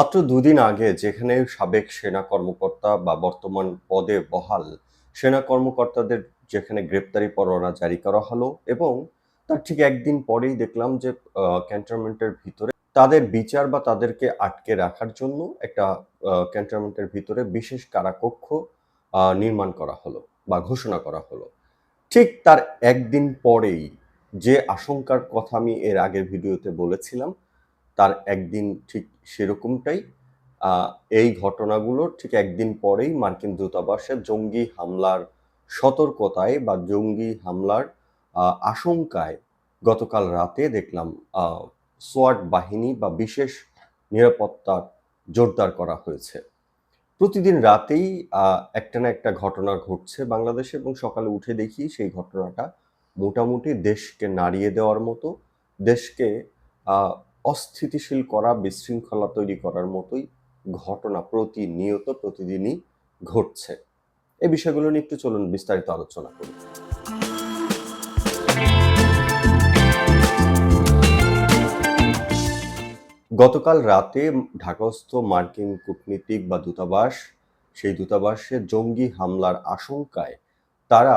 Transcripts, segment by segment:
মাত্র দুদিন আগে যেখানে সাবেক সেনা কর্মকর্তা বা বর্তমান পদে বহাল, সেনা কর্মকর্তাদের যেখানে গ্রেপ্তারি পরোয়ানা জারি করা হলো এবং তার ঠিক একদিন পরেই দেখলাম যে ক্যান্টনমেন্টের ভিতরে তাদের বিচার বা তাদেরকে আটকে রাখার জন্য একটা ক্যান্টনমেন্টের ভিতরে বিশেষ কারাকক্ষ নির্মাণ করা হলো বা ঘোষণা করা হলো। ঠিক তার একদিন পরেই যে আশঙ্কার কথা আমি এর আগের ভিডিওতে বলেছিলাম তার একদিন ঠিক সেরকমটাই এই ঘটনাগুলোর ঠিক একদিন পরেই মার্কিন দূতাবাসে জঙ্গি হামলার সতর্কতায় বা জঙ্গি হামলার আশঙ্কায় গতকাল রাতে দেখলাম সোয়াট বাহিনী বা বিশেষ নিরাপত্তা জোরদার করা হয়েছে। প্রতিদিন রাতেই একটা না একটা ঘটনা ঘটছে বাংলাদেশে এবং সকালে উঠে দেখি সেই ঘটনাটা মোটামুটি দেশকে নাড়িয়ে দেওয়ার মতো, দেশকে অস্থিতিশীল করা, বিশৃঙ্খলা তৈরি করার মতোই ঘটনা প্রতিনিয়ত প্রতিদিনই ঘটছে। এই বিষয়গুলো নিয়ে একটু চলুন বিস্তারিত আলোচনা করি। গতকাল রাতে ঢাকাস্থ মার্কিন কূটনীতিক বা দূতাবাস, সেই দূতাবাসে জঙ্গি হামলার আশঙ্কায় তারা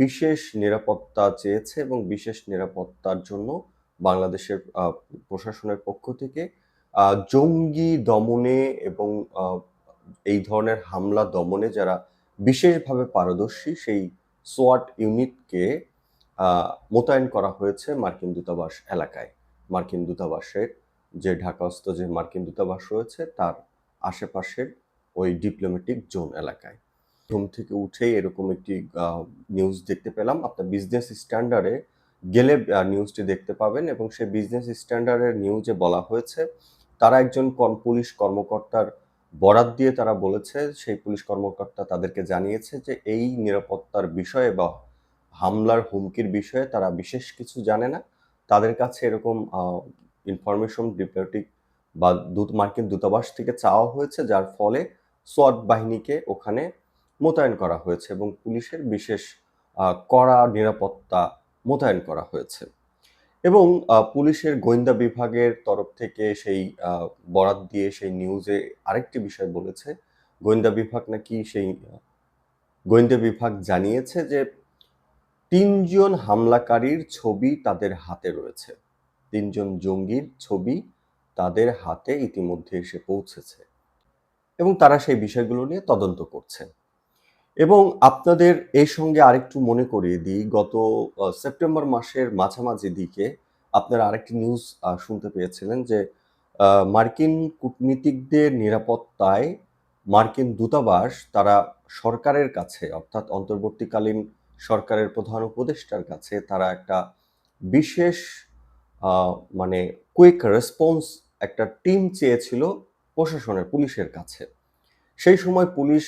বিশেষ নিরাপত্তা চেয়েছে এবং বিশেষ নিরাপত্তার জন্য বাংলাদেশের প্রশাসনের পক্ষ থেকে জঙ্গি দমনে এবং এই ধরনের হামলা দমনে যারা বিশেষভাবে পারদর্শী, সেই সোয়াট ইউনিটকে মোতায়েন করা হয়েছে মার্কিন দূতাবাস এলাকায়। মার্কিন দূতাবাসের যে ঢাকাস্থ যে মার্কিন দূতাবাস রয়েছে, তার আশেপাশের ওই ডিপ্লোম্যাটিক জোন এলাকায়। ঘুম থেকে উঠেই এরকম একটি নিউজ দেখতে পেলাম। আপনার বিজনেস স্ট্যান্ডার্ডে গেলে নিউজটি দেখতে পাবেন এবং সেই বিজনেস স্ট্যান্ডার্ডের নিউজে বলা হয়েছে। তারা একজন পুলিশ কর্মকর্তার বরাত দিয়ে তারা বলেছে, সেই পুলিশ কর্মকর্তা তাদেরকে জানিয়েছে যে এই নিরাপত্তার বিষয়ে বা হামলার হুমকির বিষয়ে তারা বিশেষ কিছু জানে না। তাদের কাছে এরকম ইনফরমেশন ডিপ্লোম্যাটিক বা দূত, মার্কিন দূতাবাস থেকে চাওয়া হয়েছে, যার ফলে সোয়াট বাহিনীকে ওখানে মোতায়েন করা হয়েছে এবং পুলিশের বিশেষ কড়া নিরাপত্তা মোতায়েন করা হয়েছে। এবং পুলিশের গোয়েন্দা বিভাগের তরফ থেকে সেই বরাত দিয়ে সেই নিউজে আরেকটি বিষয় বলেছে। গোয়েন্দা বিভাগ নাকি সেই গোয়েন্দা বিভাগ জানিয়েছে যে তিনজন হামলাকারীর ছবি তাদের হাতে রয়েছে। তিনজন জঙ্গির ছবি তাদের হাতে ইতিমধ্যে এসে পৌঁছেছে। এবং তারা সেই বিষয়গুলো নিয়ে তদন্ত করছে। এবং আপনাদের এই সঙ্গে আরেকটু মনে করিয়ে দিই, গত সেপ্টেম্বর মাসের মাঝামাঝি দিকে আপনারা আরেকটি নিউজ শুনতে পেয়েছিলেন যে মার্কিন কূটনীতিকদের নিরাপত্তায় মার্কিন দূতাবাস তারা সরকারের কাছে, অর্থাৎ অন্তর্বর্তীকালীন সরকারের প্রধান উপদেষ্টার কাছে তারা একটা বিশেষ মানে কুইক রেসপন্স একটা টিম চেয়েছিল প্রশাসনের, পুলিশের কাছে। সেই সময় পুলিশ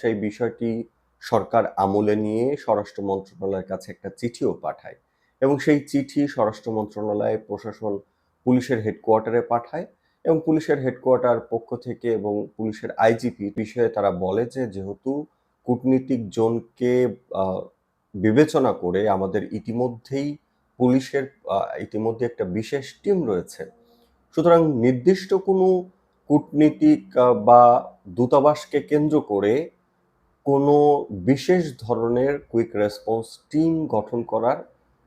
সেই বিষয়টি সরকার আমলে নিয়ে স্বরাষ্ট্র মন্ত্রণালয়ের কাছে একটা চিঠিও পাঠায় এবং সেই চিঠি স্বরাষ্ট্র মন্ত্রণালয় প্রশাসন পুলিশের হেডকোয়ার্টারে পাঠায় এবং পুলিশের হেডকোয়ার্টার পক্ষ থেকে এবং পুলিশের আইজিপি বিষয়ে তারা বলে যে, যেহেতু কূটনীতিক জোনকে বিবেচনা করে আমাদের ইতিমধ্যেই পুলিশের ইতিমধ্যে একটা বিশেষ টিম রয়েছে, সুতরাং নির্দিষ্ট কোনো কূটনীতিক বা দূতাবাসকে কেন্দ্র করে কোনো বিশেষ ধরনের কুইক রেসপন্স টিম গঠন করার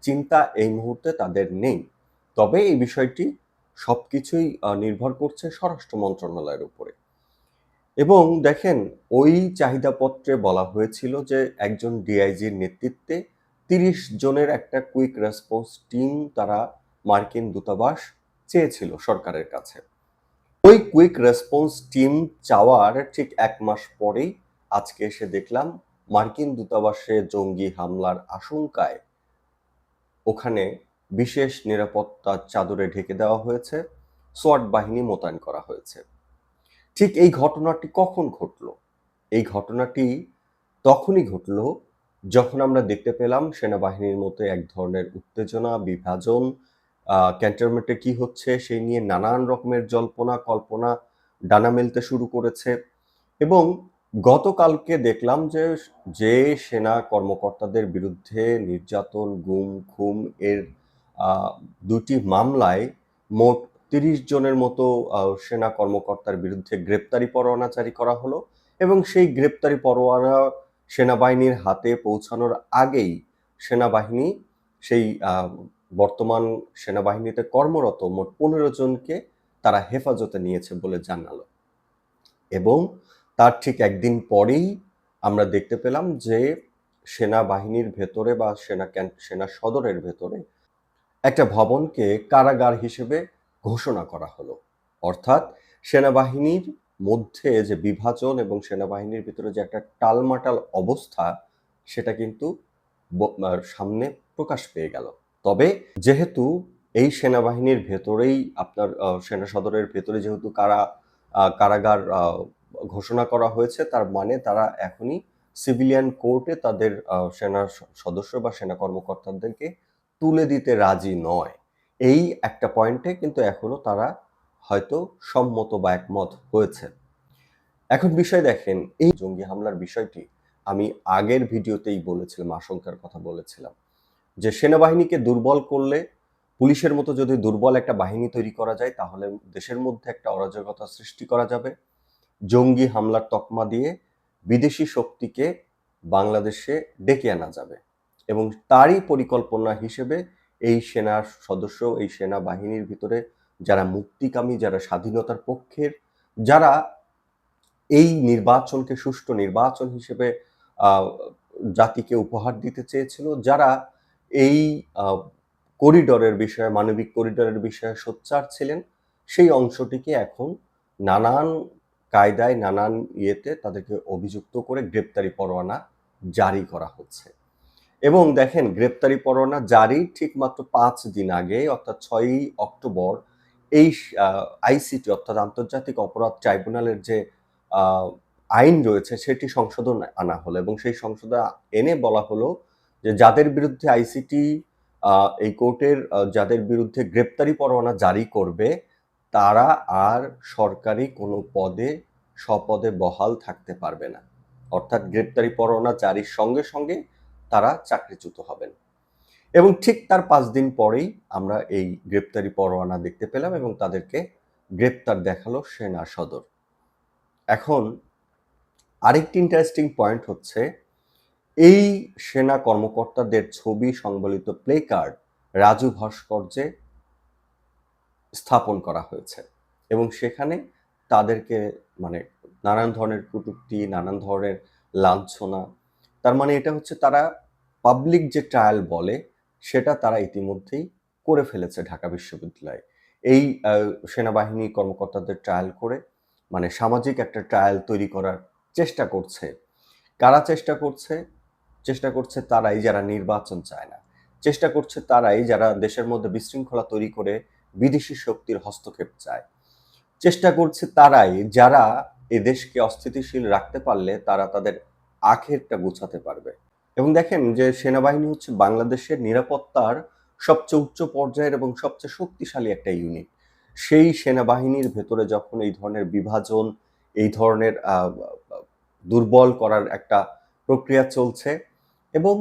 চিন্তা এই মুহূর্তে তাদের নেই। তবে এই বিষয়টি সব কিছুই নির্ভর করছে স্বরাষ্ট্র মন্ত্রণালয়ের উপরে। এবং দেখেন, ওই চাহিদাপত্রে বলা হয়েছিল যে একজন ডিআইজির নেতৃত্বে তিরিশ জনের একটা কুইক রেসপন্স টিম তারা মার্কিন দূতাবাস চেয়েছিল সরকারের কাছে। ওই কুইক রেসপন্স টিম চাওয়ার ঠিক এক মাস পরেই আজকে এসে দেখলাম মার্কিন দূতাবাসে জঙ্গি হামলার আশঙ্কায় ওখানে বিশেষ নিরাপত্তার চাদরে ঢেকে দেওয়া হয়েছে, সোয়াট বাহিনী মোতায়েন করা হয়েছে। ঠিক এই ঘটনাটি কখন ঘটলো? এই ঘটনাটি তখনই ঘটলো যখন আমরা দেখতে পেলাম সেনাবাহিনীর মধ্যে এক ধরনের উত্তেজনা, বিভাজন ক্যান্টনমেন্টে কি হচ্ছে? সেই নিয়ে নানান রকমের জল্পনা, কল্পনা ডানা মেলতে শুরু করেছে। এবং গতকালকে দেখলাম যে যে সেনা কর্মকর্তাদের বিরুদ্ধে নির্যাতন, গুম, খুম এর দুটি মামলায় মোট তিরিশ জনের মতো সেনা কর্মকর্তার বিরুদ্ধে গ্রেপ্তারি পরোয়ানা জারি করা হলো। এবং সেই গ্রেপ্তারি পরোয়ানা সেনাবাহিনীর হাতে পৌঁছানোর আগেই সেনাবাহিনী সেই বর্তমান সেনাবাহিনীতে কর্মরত মোট পনেরো জনকে তারা হেফাজতে নিয়েছে বলে জানালো। এবং তার ঠিক একদিন পরেই আমরা দেখতে পেলাম যে সেনাবাহিনীর ভেতরে বা সেনা সেনা সদরের ভেতরে একটা ভবনকে কারাগার হিসেবে ঘোষণা করা হলো। অর্থাৎ সেনাবাহিনীর মধ্যে যে বিভাজন এবং সেনাবাহিনীর ভিতরে যে একটা টালমাটাল অবস্থা, সেটা কিন্তু সামনে প্রকাশ পেয়ে গেল। তবে যেহেতু এই সেনাবাহিনীর ভেতরেই আপনার সেনা সদরের ভেতরে যেহেতু কারা কারাগার ঘোষণা করা হয়েছে, তার মানে তারা এখনই সিভিলিয়ান কোর্টে তাদের সেনা সদস্য বা সেনা কর্মকর্তাদেরকে তুলে দিতে রাজি নয়। এই একটা পয়েন্টে কিন্তু এখনও তারা হয়তো সম্মত বা একমত হয়েছে। এখন বিষয় দেখেন, এই জঙ্গি হামলার বিষয়টি আমি আগের ভিডিওতেই বলেছিলাম, আশঙ্কার কথা বলেছিলাম। যে সেনাবাহিনীকে দুর্বল করলে পুলিশের মতো যদি দুর্বল একটা বাহিনী তৈরি করা যায়, তাহলে দেশের মধ্যে একটা অরাজকতা সৃষ্টি করা যাবে। জঙ্গি হামলার তকমা দিয়ে বিদেশি শক্তিকে বাংলাদেশে ডেকে আনা যাবে এবং তারই পরিকল্পনা হিসেবে এই সেনার সদস্য, এই সেনা বাহিনীর ভিতরে যারা মুক্তিকামী, যারা স্বাধীনতার পক্ষের, যারা এই নির্বাচনকে সুষ্ঠু নির্বাচন হিসেবে জাতিকে উপহার দিতে চেয়েছিল, যারা এই করিডরের বিষয়ে, মানবিক করিডরের বিষয়ে সোচ্চার ছিলেন। সেই অংশটিকে এখন নানান কায়দায়, নানান ইয়েতে তাদেরকে অভিযুক্ত করে গ্রেপ্তারি পরোয়ানা জারি করা হচ্ছে। এবং দেখেন, গ্রেপ্তারি পরোয়ানা জারি ঠিক মাত্র পাঁচ দিন আগে, অর্থাৎ ছয়ই অক্টোবর, এই আইসিটি, অর্থাৎ আন্তর্জাতিক অপরাধ ট্রাইব্যুনালের যে আইন রয়েছে, সেটি সংশোধন আনা হলো। এবং সেই সংশোধন এনে বলা হলো যে যাদের বিরুদ্ধে আইসিটি এই কোর্টের যাদের বিরুদ্ধে গ্রেপ্তারি পরোয়ানা জারি করবে, তারা আর সরকারি কোনো পদে, স্বপদে বহাল থাকতে পারবে না। অর্থাৎ গ্রেপ্তারি পরোয়ানা জারির সঙ্গে সঙ্গে তারা চাকরিচ্যুত হবেন। এবং ঠিক তার পাঁচ দিন পরেই আমরা এই গ্রেপ্তারি পরোয়ানা দেখতে পেলাম এবং তাদেরকে গ্রেপ্তার দেখাল সেনা সদর। এখন আরেকটি ইন্টারেস্টিং পয়েন্ট হচ্ছে এই সেনা কর্মকর্তাদের ছবি সংবলিত প্লে কার্ড রাজু ভাস্কর্যে স্থাপন করা হয়েছে এবং সেখানে তাদেরকে মানে নানান ধরনের কটূক্তি, নানান ধরনের লাঞ্ছনা, তার মানে এটা হচ্ছে তারা পাবলিক যে ট্রায়াল বলে, সেটা তারা ইতিমধ্যেই করে ফেলেছে ঢাকা বিশ্ববিদ্যালয়ে। এই সেনাবাহিনী কর্মকর্তাদের ট্রায়াল করে মানে সামাজিক একটা ট্রায়াল তৈরি করার চেষ্টা করছে। কারা চেষ্টা করছে? চেষ্টা করছে তারাই যারা নির্বাচন চায় না। চেষ্টা করছে তারাই যারা দেশের মধ্যে বিশৃঙ্খলা তৈরি করে বিদেশি শক্তির হস্তক্ষেপ চায়। চেষ্টা করছে তারাই যারা এ দেশকে অস্থিতিশীল রাখতে পারলে তারা তাদের আখেরটা গুছাতে পারবে। এবং দেখেন যে সেনাবাহিনী হচ্ছে বাংলাদেশের নিরাপত্তার সবচেয়ে উচ্চ পর্যায়ের এবং সবচেয়ে শক্তিশালী একটা ইউনিট সেই সেনাবাহিনীর ভেতরে যখন এই ধরনের বিভাজন, এই ধরনের দুর্বল করার একটা প্রক্রিয়া চলছে এবং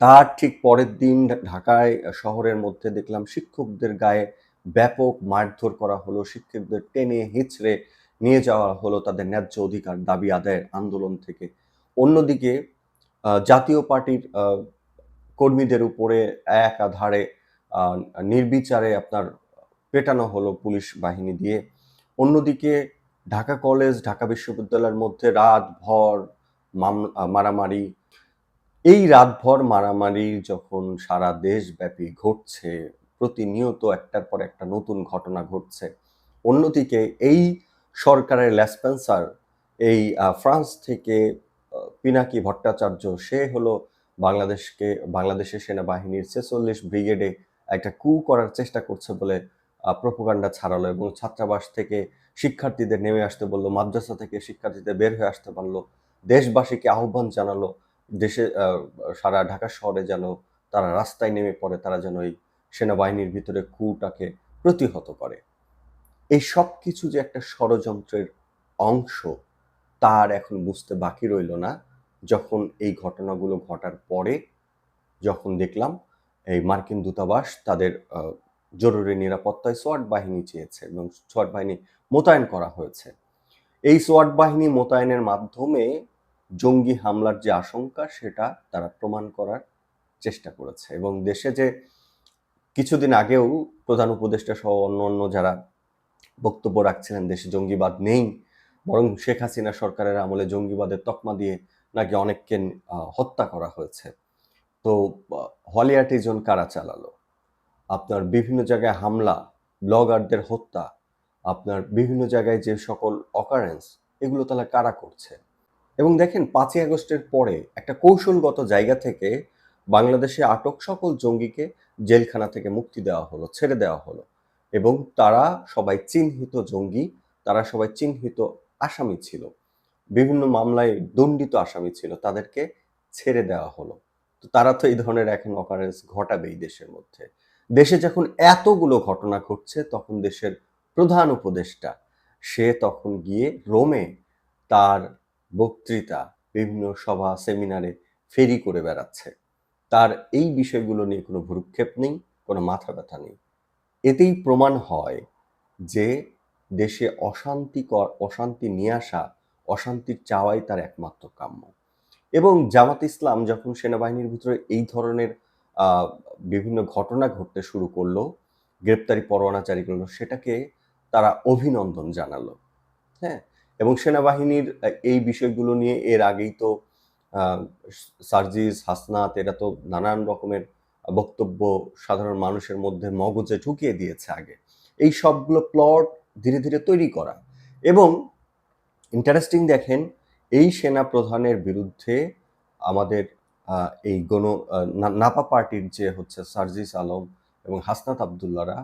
তার ঠিক পরের দিন ঢাকায় শহরের মধ্যে দেখলাম শিক্ষকদের গায়ে ব্যাপক মারধর করা হলো, শিক্ষকদের টেনে হিচড়ে নিয়ে যাওয়া হলো তাদের ন্যায্য অধিকার দাবি আদায়ের আন্দোলন থেকে। অন্যদিকে জাতীয় পার্টির কর্মীদের উপরে একাধারে নির্বিচারে আপনার পেটানো হলো পুলিশ বাহিনী দিয়ে। অন্যদিকে, ঢাকা কলেজ, ঢাকা বিশ্ববিদ্যালয়ের মধ্যে রাত ভর মারামারি এই রাতভর মারামারি যখন সারা দেশব্যাপী ঘটছে, প্রতিনিয়ত একটার পর একটা নতুন ঘটনা ঘটছে। অন্যদিকে এই সরকারের লেসপেন্সার, এই ফ্রান্স থেকে পিনাকি ভট্টাচার্য, সে হলো বাংলাদেশকে, বাংলাদেশের সেনাবাহিনীর ছেচল্লিশ ব্রিগেডে একটা কু করার চেষ্টা করছে বলে প্রোপাগান্ডা ছাড়ালো এবং ছাত্রাবাস থেকে শিক্ষার্থীদের নেমে আসতে বলল, মাদ্রাসা থেকে শিক্ষার্থীদের বের হয়ে আসতে পারল, দেশবাসীকে আহ্বান জানালো দেশে সারা ঢাকা শহরে যেন তারা রাস্তায় নেমে পড়ে, তারা যেন এই সেনাবাহিনীর ভিতরে কুটাকে প্রতিহত করে। এই সব কিছু যে একটা ষড়যন্ত্রের অংশ, তার এখন বুঝতে বাকি রইল না। যখন এই ঘটনাগুলো ঘটার পরে যখন দেখলাম, এই মার্কিন দূতাবাস তাদের জরুরি নিরাপত্তায় সোয়াট বাহিনী চেয়েছে এবং সোয়াট বাহিনী মোতায়েন করা হয়েছে। এই সোয়াট বাহিনী মোতায়েনের মাধ্যমে জঙ্গি হামলার যে আশঙ্কা, সেটা তারা প্রমাণ করার চেষ্টা করেছে। এবং দেশে যে কিছুদিন আগেও প্রধান উপদেষ্টা সহ অন্য অন্য যারা বক্তব্য রাখছিলেন, দেশে জঙ্গিবাদ নেই, বরং শেখ হাসিনা সরকারের আমলে জঙ্গিবাদের তকমা দিয়ে নাকি অনেককে হত্যা করা হয়েছে। তো হলিয়াটিজন কারা চালালো? আপনার বিভিন্ন জায়গায় হামলা, ব্লগারদের হত্যা, আপনার বিভিন্ন জায়গায় যে সকল অকারেন্স এগুলো তাহলে কারা করছে? এবং দেখেন পাঁচই আগস্টের পরে একটা কৌশলগত জায়গা থেকে বাংলাদেশে আটক সকল জঙ্গিকে জেলখানা থেকে মুক্তি দেওয়া হলো, ছেড়ে দেওয়া হলো। এবং তারা সবাই চিহ্নিত জঙ্গি, তারা সবাই চিহ্নিত আসামি ছিল। বিভিন্ন মামলায় দণ্ডিত আসামি ছিল, তাদেরকে ছেড়ে দেওয়া হলো। তো তারা তো এই ধরনের এখন অকারেন্স ঘটাবেই দেশের মধ্যে। দেশে যখন এতগুলো ঘটনা ঘটছে, তখন দেশের প্রধান উপদেষ্টা, সে তখন গিয়ে রোমে তার বক্তৃতা বিভিন্ন সভা, সেমিনারে ফেরি করে বেড়াচ্ছে। তার এই বিষয়গুলো নিয়ে কোনো ভ্রুক্ষেপ নেই, কোনো মাথা ব্যথা নেই। এতেই প্রমাণ হয় যে দেশে অশান্তিকর অশান্তি নিয়ে আসা, অশান্তির চাওয়াই তার একমাত্র কাম্য। এবং জামাত ইসলাম যখন সেনাবাহিনীর ভিতরে এই ধরনের বিভিন্ন ঘটনা ঘটতে শুরু করল, গ্রেপ্তারি পরোয়ানা জারি করল, সেটাকে তারা অভিনন্দন জানালো। হ্যাঁ? এবং সেনাবাহিনীর এই বিষয়গুলো নিয়ে এর আগেই তো সার্জিস, হাসনাত, এরা তো নানান রকমের বক্তব্য সাধারণ মানুষের মধ্যে মগজে ঢুকিয়ে দিয়েছে আগে। এই সবগুলো প্লট ধীরে ধীরে তৈরি করা। এবং ইন্টারেস্টিং দেখেন, এই সেনা প্রধানের বিরুদ্ধে আমাদের এই গণ নাপা পার্টির যে হচ্ছে সার্জিস আলম এবং হাসনাত আবদুল্লারা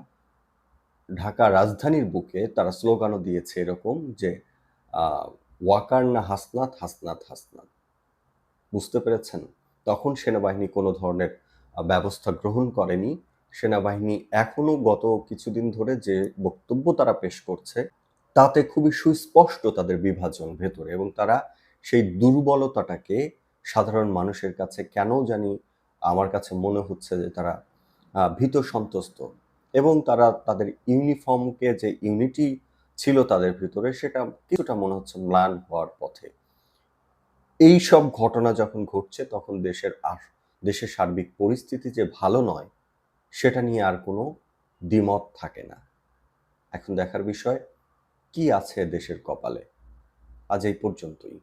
ঢাকা রাজধানীর বুকে তারা স্লোগানও দিয়েছে এরকম যে ওয়াকার না হাসনাত হাসনাত হাসনাত। বুঝতে পেরেছেন? তখন সেনাবাহিনী কোনো ধরনের ব্যবস্থা গ্রহণ করেনি। সেনাবাহিনী এখনও গত কিছুদিন ধরে যে বক্তব্য তারা পেশ করছে, তাতে খুবই সুস্পষ্ট তাদের বিভাজন ভেতরে এবং তারা সেই দুর্বলতাটাকে সাধারণ মানুষের কাছে কেন জানি আমার কাছে মনে হচ্ছে যে তারা ভীত সন্ত্রস্ত এবং তারা তাদের ইউনিফর্মকে যে ইউনিটি ছিল তাদের ভিতরে, সেটা কিছুটা মনে হচ্ছে ম্লান হওয়ার পথে। এই সব ঘটনা যখন ঘটছে, তখন দেশের আর, দেশের সার্বিক পরিস্থিতি যে ভালো নয়, সেটা নিয়ে আর কোনো দ্বিমত থাকে না। এখন দেখার বিষয়, কি আছে দেশের কপালে? আজ এই পর্যন্তই।